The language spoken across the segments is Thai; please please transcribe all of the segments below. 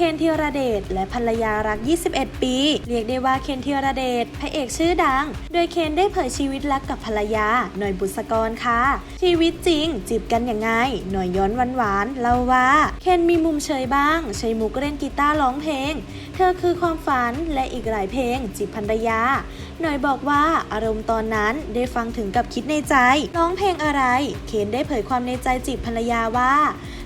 เคนธีรเดชและภรรยารัก 21 ปี เรียกได้ว่าเคนธีรเดชพระเอกชื่อดัง โดยเคนได้เผยชีวิตรักกับภรรยาหน่อยบุษกรค่ะ ชีวิตจริง จีบกันยังไง หน่อยย้อนหวานๆเล่าว่า เคนมีมุมเฉยบ้าง ใช้มุกเล่นกีตาร์ร้องเพลง เธอคือความฝันและอีกหลายเพลง จีบภรรยา หน่อยบอกว่าอารมณ์ตอนนั้นได้ฟังถึงกับคิดในใจ ร้องเพลงอะไร เคนได้เผยความในใจจีบภรรยาว่า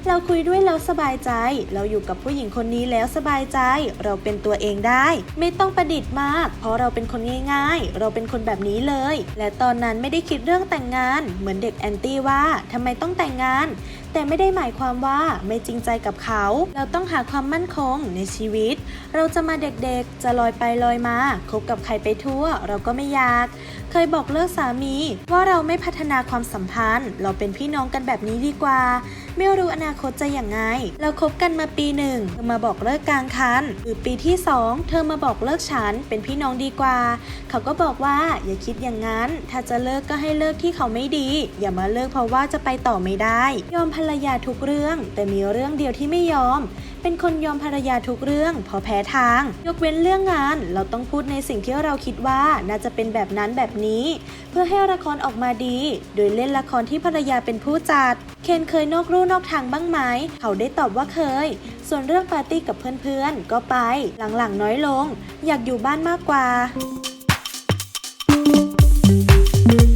เราคุยด้วยแล้วสบายใจ เราอยู่กับผู้หญิงคนนี้แล้วสบายใจ เราเป็นตัวเองได้ ไม่ต้องประดิษฐ์มาก เพราะเราเป็นคนง่ายๆ เราเป็นคนแบบนี้เลย และตอนนั้นไม่ได้คิดเรื่องแต่งงาน เหมือนเด็กแอนตี้ว่าทำไมต้องแต่งงาน แต่ไม่ได้หมายความว่าไม่จริงใจกับเขา เราต้องหาความมั่นคงในชีวิต เราจะมาเด็กๆ จะลอยไปลอยมา คบกับใครไปทั่ว เราก็ไม่อยาก เคยบอกเลิกสามี ว่าเราไม่พัฒนาความสัมพันธ์ เราเป็นพี่น้องกันแบบนี้ดีกว่า ไม่รู้อนาคตจะอย่างไง เราคบกันมาปีหนึ่งเธอมาบอกเลิกกลางคันหรือปีที่สองเธอมาบอกเลิกฉันเป็นพี่น้องดีกว่า เขาก็บอกว่าอย่าคิดอย่างนั้น ถ้าจะเลิกก็ให้เลิกที่เขาไม่ดี อย่ามาเลิกเพราะว่าจะไปต่อไม่ได้ ยอมภรรยาทุกเรื่อง แต่มีเรื่องเดียวที่ไม่ยอม เป็นคนยอมภรรยาทุกเรื่อง พอแพ้ทาง ยกเว้นเรื่องงาน เราต้องพูดในสิ่งที่เราคิดว่าน่าจะเป็นแบบนั้นแบบนี้ เพื่อให้ละครออกมาดี โดยเล่นละครที่ภรรยาเป็นผู้จัด เคนเคยนอกรูนอกทางบ้างไหมเขาได้ตอบว่าเคย ส่วนเรื่องปาร์ตี้กับเพื่อนๆก็ไป หลังๆน้อยลง อยากอยู่บ้านมากกว่า thank you